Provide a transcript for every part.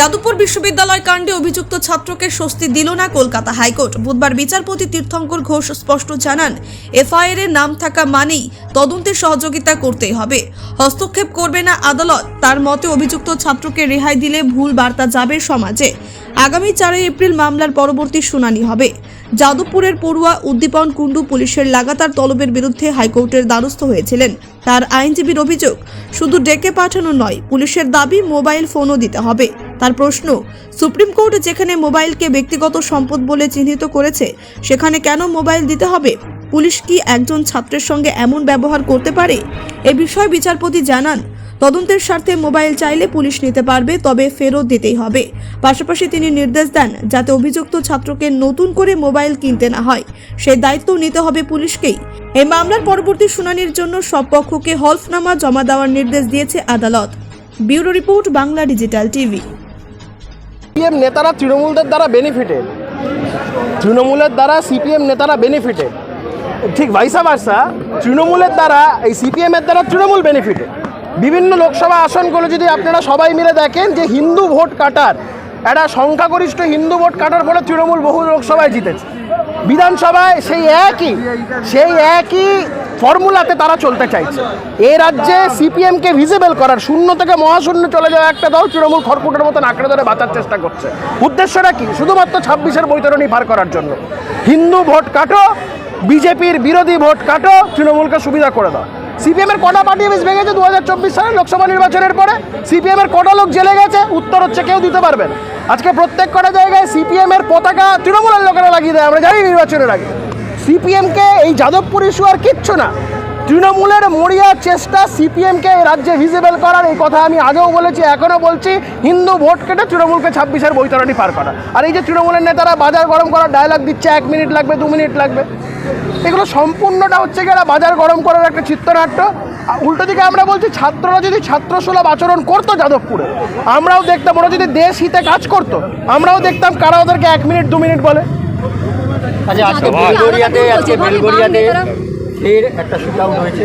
যাদবপুর বিশ্ববিদ্যালয় কাণ্ডে অভিযুক্ত ছাত্রকে স্বস্তি দিল না কলকাতা হাইকোর্ট। বুধবার বিচারপতি তীর্থঙ্কর ঘোষ স্পষ্ট জানান এফআইআর এর নাম থাকা মানেই তদন্তে সহযোগিতা করতেই হবে। হস্তক্ষেপ করবে না আদালত, তার মতে অভিযুক্ত ছাত্রকে রেহাই দিলে ভুল বার্তা যাবে সমাজে। আগামী চারই এপ্রিল মামলার পরবর্তী শুনানি হবে। যাদবপুরের পড়ুয়া উদ্দীপন কুণ্ডু পুলিশের লাগাতার তলবের বিরুদ্ধে হাইকোর্টের দ্বারস্থ হয়েছিলেন। তার আইনজীবীর অভিযোগ, শুধু ডেকে পাঠানো নয়, পুলিশের দাবি মোবাইল ফোনও দিতে হবে। তার প্রশ্ন, সুপ্রিম কোর্ট যেখানে মোবাইলকে ব্যক্তিগত সম্পদ বলে চিহ্নিত করেছে, সেখানে কেন মোবাইল দিতে হবে? পুলিশ কি একজন ছাত্রের সঙ্গে এমন ব্যবহার করতে পারে? এ বিষয়ে বিচারপতি জানান, তদন্তের স্বার্থে মোবাইল চাইলে পুলিশ নিতে পারবে, তবে ফেরত দিতেই হবে। পাশাপাশি তিনি নির্দেশ দেন, যাতে অভিযুক্ত ছাত্রকে নতুন করে মোবাইল কিনতে না হয়। সেই দায়িত্ব নিতে হবে পুলিশকেই। এই মামলার পরবর্তী শুনানির জন্য সব পক্ষকে হলফনামা জমা দেওয়ার নির্দেশ দিয়েছে আদালত। Bureau report, Bangla digital TV. CPM নেতারা তৃণমূলদের দ্বারা বেনিফিটেড তৃণমূলের দ্বারা সিপিএম নেতারা বেনিফিটেড ঠিক ভাইসা ভার্সা তৃণমূলের দ্বারা এই সিপিএমের দ্বারা তৃণমূল বেনিফিটেড বিভিন্ন লোকসভা আসনগুলো যদি আপনারা সবাই মিলে দেখেন যে হিন্দু ভোট কাটার, একটা সংখ্যাগরিষ্ঠ হিন্দু ভোট কাটার ফলে তৃণমূল বহু লোকসভায় জিতেছে। বিধানসভায় সেই একই সেই একই ফর্মুলাতে তারা চলতে চাইছে। এ রাজ্যে সিপিএমকে ভিজিবল করার শূন্য থেকে মহাশূন্য চলে যাওয়া একটা দল তৃণমূল খড়কুটের মতন আঁকড়ে ধরে বাঁচার চেষ্টা করছে। উদ্দেশ্যটা কি? শুধুমাত্র ছাব্বিশের বৈতরণী পার করার জন্য। হিন্দু ভোট কাটো, বিজেপির বিরোধী ভোট কাটো, তৃণমূলকে সুবিধা করে দাও। সিপিএমের কটা পার্টি অফিস ভেঙেছে দু হাজার চব্বিশ সালে লোকসভা নির্বাচনের পরে? সিপিএমের কটা লোক জেলে গেছে? উত্তর হচ্ছে কেউ দিতে পারবেন আজকে প্রত্যেক কটা জায়গায় সিপিএমের পতাকা তৃণমূলের লোকেরা লাগিয়ে দেয়। আমরা জানি নির্বাচনের আগে। সিপিএমকে এই যাদবপুর ইস্যু আর কিচ্ছু না। তৃণমূলের মরিয়া চেষ্টা সিপিএমকে এই রাজ্যে ভিজিবল করার, এই কথা আমি আগেও বলেছি, এখনও বলছি, হিন্দু ভোট কেটে তৃণমূলকে ছাব্বিশের বৈতরণী পার করা। আর এই যে তৃণমূলের নেতারা বাজার গরম করার ডায়লগ দিচ্ছে, এক মিনিট লাগবে, দু মিনিট লাগবে। এগুলো সম্পূর্ণটা হচ্ছে কি বাজার গরম করার একটা চিত্রনাট্য। উল্টো দিকে আমরা বলছি, ছাত্ররা যদি ছাত্রসুলভ আচরণ করতো যাদবপুরে, আমরাও দেখতাম ওরা যদি দেশ হিতে কাজ করতো, আমরাও দেখতাম কারা ওদেরকে এক মিনিট দু মিনিট বলে। আচ্ছা আজকে বেলগড়িয়াতে আজকে বেলগড়িয়াতে ফের একটা শুট আউট হয়েছে।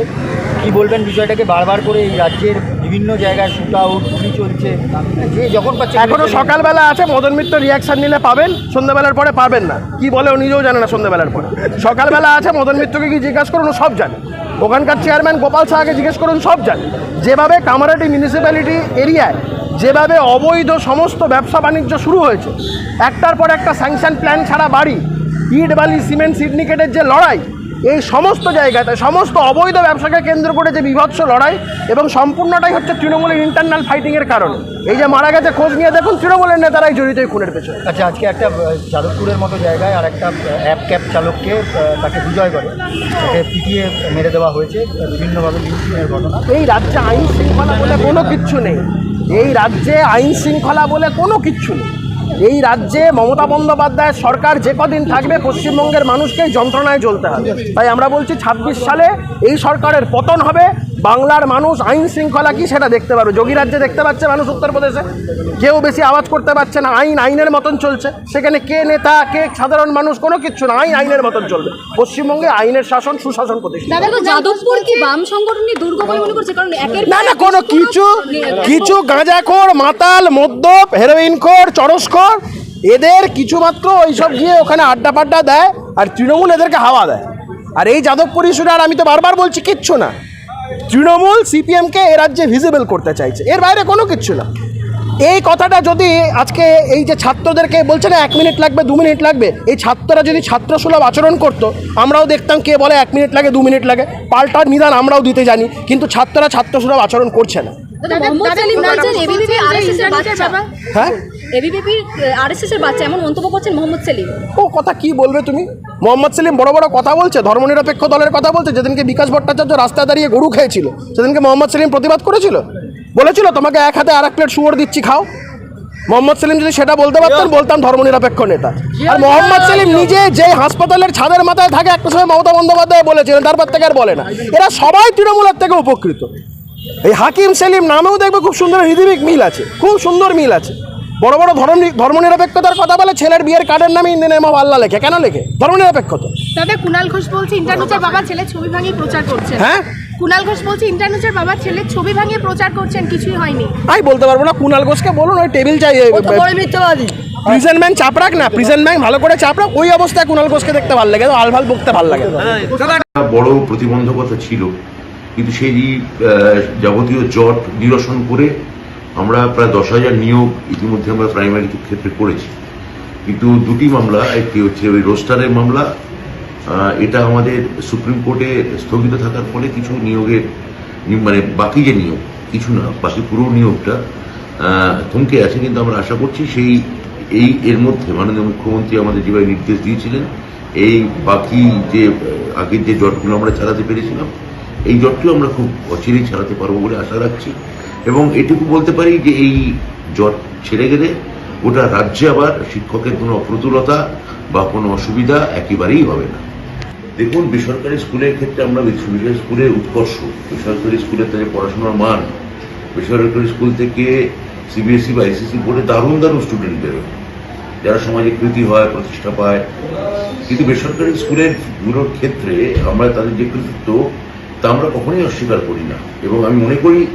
কি বলবেন বিষয়টাকে? বারবার করে এই রাজ্যের বিভিন্ন জায়গায় শুট আউট গুলি চলছে? যে যখন পাচ্ছে এখনও সকালবেলা আছে মদন মিত্র রিয়াকশন নিলে পাবেন সন্ধ্যাবেলার পরে পাবেন না। কি বলে ও নিজেও জানে না সন্ধ্যাবেলার পরে। সকালবেলা আছে মদন মিত্রকে কি জিজ্ঞাসা করুন সব জানে। ওখানকার চেয়ারম্যান গোপাল শাহকে জিজ্ঞেস করুন সব জানে। যেভাবে কামারাটি মিউনিসিপ্যালিটি এরিয়ায় যেভাবে অবৈধ সমস্ত ব্যবসা বাণিজ্য শুরু হয়েছে একটার পর একটা স্যাংশন প্ল্যান ছাড়া বাড়ি ইট বালি সিমেন্ট সিন্ডিকেটের যে লড়াই এই সমস্ত জায়গাতে সমস্ত অবৈধ ব্যবসাকে কেন্দ্র করে যে বিভৎস লড়াই এবং সম্পূর্ণটাই হচ্ছে তৃণমূলের ইন্টারনাল ফাইটিংয়ের কারণে। এই যে মারা গেছে খোঁজ নিয়ে দেখুন তৃণমূলের নেতারাই জড়িত এই খুনের পেছনে। আচ্ছা আজকে একটা যাদবপুরের মতো জায়গায় আর একটা অ্যাপ ক্যাব চালককে তাকে বিজয় করে। তাকে পিটিয়ে মেরে দেওয়া হয়েছে বিভিন্নভাবে ঘটনা। এই রাজ্যে আইন শৃঙ্খলা বলে কোনো কিচ্ছু নেই। এই রাজ্যে আইন শৃঙ্খলা বলে কোনো কিচ্ছু নেই। এই রাজ্যে মমতা বন্দ্যোপাধ্যায় সরকার যে কদিন থাকবে, পশ্চিমবঙ্গের মানুষকে যন্ত্রণায় চলতে হবে। তাই আমরা বলছি ছাব্বিশ সালে এই সরকারের পতন হবে বাংলার মানুষ আইন শৃঙ্খলা কি সেটা দেখতে পারবে যোগী রাজ্যে দেখতে পাচ্ছে মানুষ উত্তরপ্রদেশে। কেউ বেশি আওয়াজ করতে পারছে না। আইন আইনের মতন চলছে। সেখানে কে নেতা কে সাধারণ মানুষ কোনো কিচ্ছু না। আইন আইনের মতন চলবে। পশ্চিমবঙ্গে আইনের শাসন সুশাসন প্রতিষ্ঠা যাদবপুর কি বাম সংগঠনই দুর্গ বলে মনে করছে? কারণ না না কোনো কিছু কিছু গাঁজাখোর মাতাল মদ্যপ হেরোইনখোর চরসখোর এদের কিছু কিছুমাত্র ওইসব গিয়ে ওখানে আড্ডা পাড্ডা দেয় আর তৃণমূল এদেরকে হাওয়া দেয়। আর এই যাদবপুর ইস্যুটা আর আমি তো বারবার বলছি কিচ্ছু না। তৃণমূল সিপিএমকে এ রাজ্যে ভিজিবল করতে চাইছে। এর বাইরে কোনো কিচ্ছু না। এই কথাটা যদি আজকে এই যে ছাত্রদেরকে বলছে না এক মিনিট লাগবে দু মিনিট লাগবে এই ছাত্ররা যদি ছাত্রসুলভ আচরণ করতো আমরাও দেখতাম কে বলে এক মিনিট লাগে দু মিনিট লাগে। পাল্টার নিদান আমরাও দিতে জানি কিন্তু ছাত্ররা ছাত্রসুলভ আচরণ করছে না। হ্যাঁ? এবিভিপি আরএসএস এর বাচ্চা এমন মন্তব্য করছেন মোহাম্মদ সেলিম। ও কথা কি বলবে তুমি? মোহাম্মদ সেলিম বড় বড় কথা বলছে, ধর্মনিরপেক্ষ দলের কথা বলছে, যেদিনকে বিকাশ ভট্টাচার্য রাস্তায় দাঁড়িয়ে গরু খেয়েছিল, সেদিনকে মোহাম্মদ সেলিম প্রতিবাদ করেছিল? বলেছিল, তোমাকে এক হাতে আর এক প্লেট শুয়োর দিচ্ছি, খাও। মোহাম্মদ সেলিম যদি সেটা বলতে পারতেন, বলতাম ধর্মনিরপেক্ষ নেতা। আর মোহাম্মদ সেলিম নিজে যে হাসপাতালের ছাদের মাথায় থাকে, একটা সময় মমতা বন্দ্যোপাধ্যায় বলেছিলেন তারপর থেকে আর বলে না। এরা সবাই তৃণমূলের থেকে উপকৃত। এই হাকিম সেলিম নামেও দেখবে খুব সুন্দর, হৃদয়িক মিল আছে, খুব সুন্দর মিল আছে। বড় বড় ধর্ম ধর্মনিরপেক্ষতার কথা বলে ছেলের বিয়ের কার্ডের নামে ইন্দিন এম আল্লাহ লেখে। কেন লেখে? ধর্মনিরপেক্ষতা দাদা কুনাল ঘোষ বলছে ইন্টারনেটের বাবা ছেলে ছবি ভাঙিয়ে প্রচার করছে হ্যাঁ? কুনাল ঘোষ বলছে ইন্টারনেটের বাবা ছেলে ছবি ভাঙিয়ে প্রচার করছেন কিছুই হয়নি। আমি বলতে পারব না কুনাল ঘোষকে বলুন ওই টেবিল চাই প্রিজেন্ট ব্যাংক চাপড়াক না প্রিজেন্ট ব্যাংক ভালো করে চাপড়াক ওই অবস্থায় কুনাল ঘোষকে দেখতে ভালো লাগে তো আলফাল বকতে ভালো লাগে। বড় প্রতিবন্ধকতা ছিল কিন্তু সেই যাবতীয় জট নিরসন করে আমরা প্রায় দশ হাজার নিয়োগ ইতিমধ্যে আমরা প্রাইমারি ক্ষেত্রে করেছি। কিন্তু দুটি মামলা, একটি হচ্ছে ওই রোস্টারের মামলা এটা আমাদের সুপ্রিম কোর্টে স্থগিত থাকার ফলে কিছু নিয়োগের মানে বাকি যে নিয়োগ, কিছু না, বাকি পুরো নিয়োগটা থমকে আছে। কিন্তু আমরা আশা করছি সেই, এই এর মধ্যে মাননীয় মুখ্যমন্ত্রী আমাদের যেভাবে নির্দেশ দিয়েছিলেন, এই বাকি যে আগের যে জটগুলো আমরা চালাতে পেরেছিলাম, এই জটটিও আমরা খুব অচিরেই চালাতে পারব বলে আশা রাখছি। এবং এটুকু বলতে পারি যে এই জট ছেড়ে গেলে গোটা রাজ্যে আবার শিক্ষকের কোনো অপ্রতুলতা বা কোনো অসুবিধা একেবারেই হবে না। দেখুন, বেসরকারি স্কুলের ক্ষেত্রে আমরা বেসরকারি স্কুলের উৎকর্ষ। বেসরকারি স্কুলের তাদের পড়াশোনার মান। বেসরকারি স্কুল থেকে সিবিএসই বা এসএসসি বোর্ডে দারুণ দারুণ স্টুডেন্ট বেরোয়। যারা সমাজে কৃতি হয়, প্রতিষ্ঠা পায়। কিন্তু বেসরকারি স্কুলেরগুলোর ক্ষেত্রে আমরা তাদের যে কৃতিত্ব, তা আমরা কখনোই অস্বীকার করি না। এবং আমি মনে করি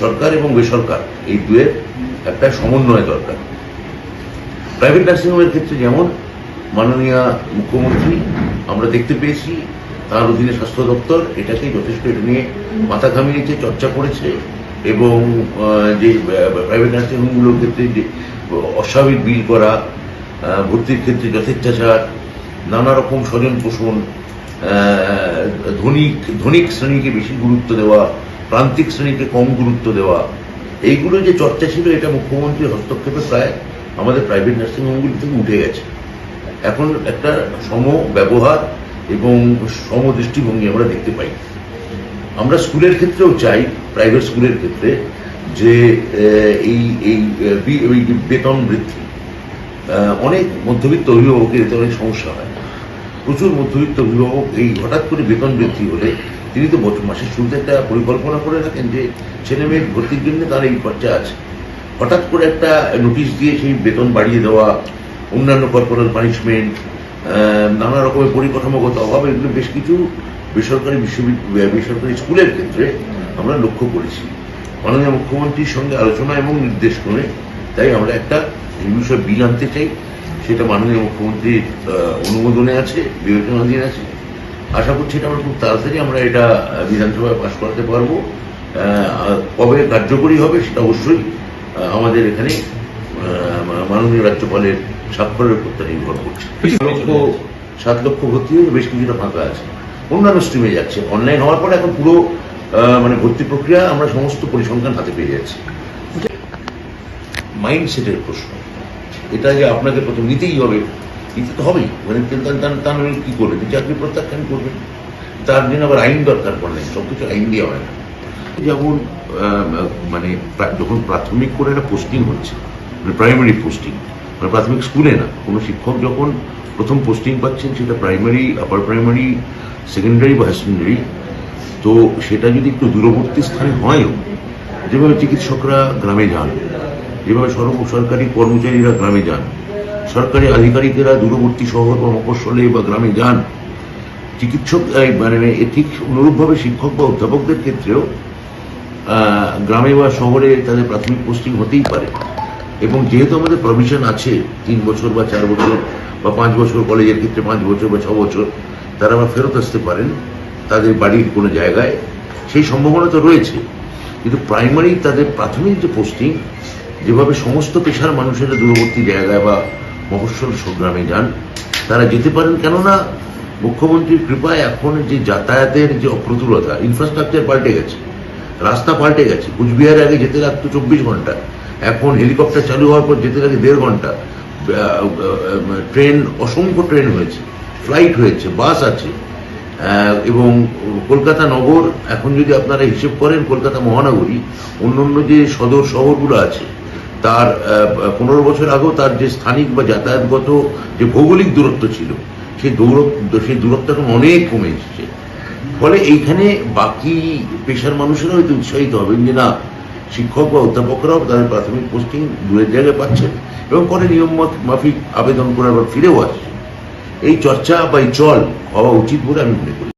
সরকার এবং বেসরকার, এই দুয়ের একটা সমন্বয় দরকার। প্রাইভেট নার্সিংহোমের ক্ষেত্রে যেমন মাননীয় মুখ্যমন্ত্রী আমরা দেখতে পেয়েছি, তার অধীনে স্বাস্থ্য দপ্তর এটাকে যথেষ্ট এটা নিয়ে মাথা ঘামিয়েছে, চর্চা করেছে এবং যে প্রাইভেট নার্সিংহোমগুলোর ক্ষেত্রে যে, অস্বাভাবিক বিল করা ভর্তির ক্ষেত্রে যথেচ্ছাচার, নানা রকম স্বজন পোষণ ধনিক ধনিক শ্রেণীকে বেশি গুরুত্ব দেওয়া প্রান্তিক শ্রেণীকে কম গুরুত্ব দেওয়া, এইগুলো যে চর্চা ছিল, এটা মুখ্যমন্ত্রীর হস্তক্ষেপে প্রায় আমাদের প্রাইভেট নার্সিংহোমগুলি থেকে উঠে গেছে। এখন একটা সম ব্যবহার এবং সম দৃষ্টিভঙ্গি আমরা দেখতে পাই। আমরা স্কুলের ক্ষেত্রেও চাই প্রাইভেট স্কুলের ক্ষেত্রে, যে এই এই বেতন বৃদ্ধি। অনেক মধ্যবিত্ত অভিভাবকের এতে অনেক সমস্যা হয়। প্রচুর মধ্যবিত্ত অভিভাবক এই হঠাৎ করে বেতন বৃদ্ধি হলে তিনি তো বছর মাসের শুরুতে একটা পরিকল্পনা করে রাখেন যে ছেলে মেয়ের ভর্তির জন্য তার এই খরচা আছে। হঠাৎ করে একটা নোটিশ দিয়ে সেই বেতন বাড়িয়ে দেওয়া, অন্যান্য কর্পোরাল পানিশমেন্ট নানা রকমের পরিকাঠামোগত অভাব, এগুলো বেশ কিছু বেসরকারি বিশ্ববিদ্যালয় বেসরকারি স্কুলের ক্ষেত্রে আমরা লক্ষ্য করেছি। মাননীয় মুখ্যমন্ত্রীর সঙ্গে আলোচনা এবং নির্দেশ করে তাই আমরা একটা এই বিষয়ে বিল আনতে চাই। সেটা মাননীয় মুখ্যমন্ত্রীর অনুমোদনে আছে বিবেচনাধীন আছে। আশা করছি এটা আমরা খুব তাড়াতাড়ি আমরা এটা বিধানসভায় পাশ করাতে পারব। কবে কার্যকরী হবে সেটা অবশ্যই আমাদের এখানে মাননীয় রাজ্যপালের স্বাক্ষরের উপর তা নির্ভর করছে। সাত লক্ষ সাত লক্ষ ভর্তি হয়ে বেশ কিছুটা ফাঁকা আছে। অন্যান্য স্ট্রিমে যাচ্ছে। অনলাইন হওয়ার পরে এখন পুরো মানে ভর্তি প্রক্রিয়া আমরা সমস্ত পরিসংখ্যান হাতে পেয়ে যাচ্ছি। মাইন্ডসেটের প্রশ্ন। এটা যে আপনাকে প্রথম নিতেই হবে নিতে তো হবেই। মানে তা- নইলে কি করবেন চাকরি প্রত্যাখ্যান করবেন। তার জন্য আবার আইন দরকার পড়ে সব কিছু আইন দিয়ে হয় না। যেমন মানে যখন প্রাথমিক করে একটা পোস্টিং হচ্ছে মানে প্রাইমারি পোস্টিং মানে প্রাথমিক স্কুলে না, কোনো শিক্ষক যখন প্রথম পোস্টিং পাচ্ছেন, সেটা প্রাইমারি আপার প্রাইমারি সেকেন্ডারি বা সেকেন্ডারি তো সেটা যদি একটু দূরবর্তী স্থানে হয়ও, যেভাবে চিকিৎসকরা গ্রামে যান যেভাবে সর্ব সরকারি কর্মচারীরা গ্রামে যান, সরকারি আধিকারিকেরা দূরবর্তী শহর বা মফস্বলে বা গ্রামে যান, চিকিৎসক মানে ঠিক অনুরূপভাবে শিক্ষক বা অধ্যাপকদের ক্ষেত্রেও গ্রামে বা শহরে তাদের প্রাথমিক পোস্টিং হতেই পারে। এবং যেহেতু আমাদের প্রভিশন আছে, তিন বছর বা চার বছর বা পাঁচ বছর কলেজের ক্ষেত্রে পাঁচ বছর বা ছ বছর, তারা আবার ফেরত আসতে পারেন তাদের বাড়ির কোনো জায়গায়। সেই সম্ভাবনা তো রয়েছে। কিন্তু প্রাইমারি তাদের প্রাথমিক যে পোস্টিং যেভাবে সমস্ত পেশার মানুষেরা দূরবর্তী জায়গায় বা মফস্বল গ্রামে যান, তারা যেতে পারেন। কেননা মুখ্যমন্ত্রীর কৃপায় এখন যে যাতায়াতের যে অপ্রতুলতা ইনফ্রাস্ট্রাকচার পাল্টে গেছে, রাস্তা পাল্টে গেছে। কুচবিহারে আগে যেতে লাগতো চব্বিশ ঘণ্টা, এখন হেলিকপ্টার চালু হওয়ার পর যেতে লাগে দেড় ঘণ্টা। ট্রেন, অসংখ্য ট্রেন হয়েছে, ফ্লাইট হয়েছে, বাস আছে। এবং কলকাতা নগর, এখন যদি আপনারা হিসেব করেন, কলকাতা মহানগরী অন্য অন্য যে সদর শহরগুলো আছে তার পনেরো বছর আগেও তার যে স্থানিক বা যাতায়াতগত যে ভৌগোলিক দূরত্ব ছিল, সেই দূরত্ব সেই দূরত্ব এখন অনেক কমে এসেছে। ফলে এইখানে বাকি পেশার মানুষেরা হয়তো উৎসাহিত হবেন যে না, শিক্ষক বা অধ্যাপকরাও তাদের প্রাথমিক পোস্টিং দূরের জায়গায় পাচ্ছেন এবং পরে নিয়ম মাফিক আবেদন করে আবার ফিরেও আসছে এই চর্চা বা এই চল হওয়া উচিত বলে আমি মনে করি।